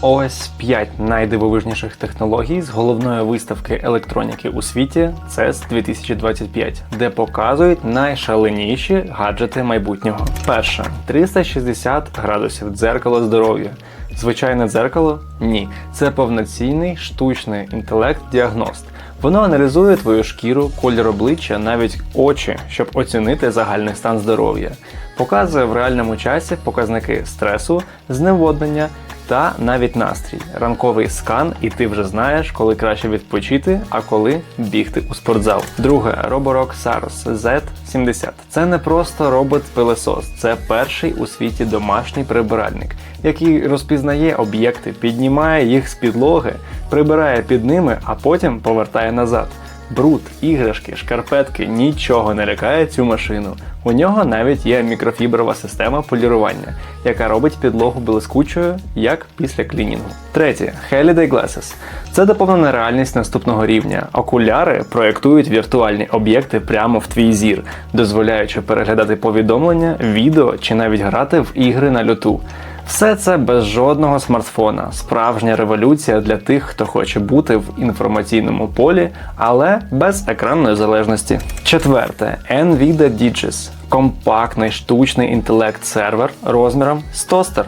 Ось 5 найдивовижніших технологій з головної виставки електроніки у світі CES 2025, де показують найшаленіші гаджети майбутнього. Перше 360 градусів дзеркало здоров'я. Звичайне дзеркало? Ні. Це повноцінний штучний інтелект-діагност. Воно аналізує твою шкіру, колір обличчя, навіть очі, щоб оцінити загальний стан здоров'я. Показує в реальному часі показники стресу, зневоднення та навіть настрій. Ранковий скан, і ти вже знаєш, коли краще відпочити, а коли бігти у спортзал. Друге Roborock SARS Z70. Це не просто робот-пилесос, це перший у світі домашній прибиральник, який розпізнає об'єкти, піднімає їх з підлоги, прибирає під ними, а потім повертає назад. Бруд, іграшки, шкарпетки нічого не лякає цю машину. У нього навіть є мікрофіброва система полірування, яка робить підлогу блискучою, як після клінінгу. Третє Holiday Glasses. Це доповнена реальність наступного рівня. Окуляри проєктують віртуальні об'єкти прямо в твій зір, дозволяючи переглядати повідомлення, відео чи навіть грати в ігри на люту. Все це без жодного смартфона. Справжня революція для тих, хто хоче бути в інформаційному полі, але без екранної залежності. Четверте NVIDIA Digis – компактний штучний інтелект сервер розміром з тостер,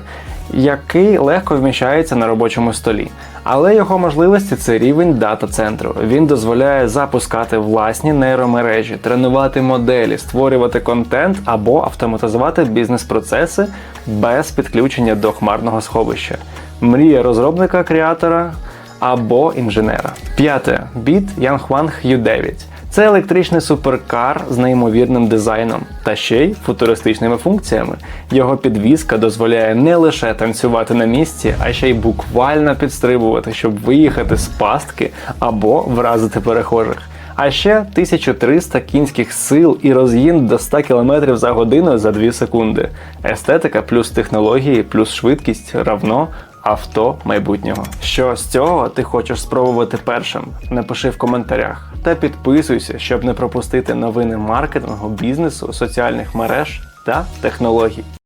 який легко вміщається на робочому столі. Але його можливості це рівень дата центру. Він дозволяє запускати власні нейромережі, тренувати моделі, створювати контент або автоматизувати бізнес-процеси без підключення до хмарного сховища. Мрія розробника креатора або інженера. П'яте Beat Yanhuang U9. Це електричний суперкар з неймовірним дизайном та ще й футуристичними функціями. Його підвізка дозволяє не лише танцювати на місці, а ще й буквально підстрибувати, щоб виїхати з пастки або вразити перехожих. А ще 1300 кінських сил і розгін до 100 км за годину за 2 секунди. Естетика плюс технології плюс швидкість равно авто майбутнього. Що з цього ти хочеш спробувати першим? Напиши в коментарях та підписуйся, щоб не пропустити новини маркетингу, бізнесу, соціальних мереж та технологій.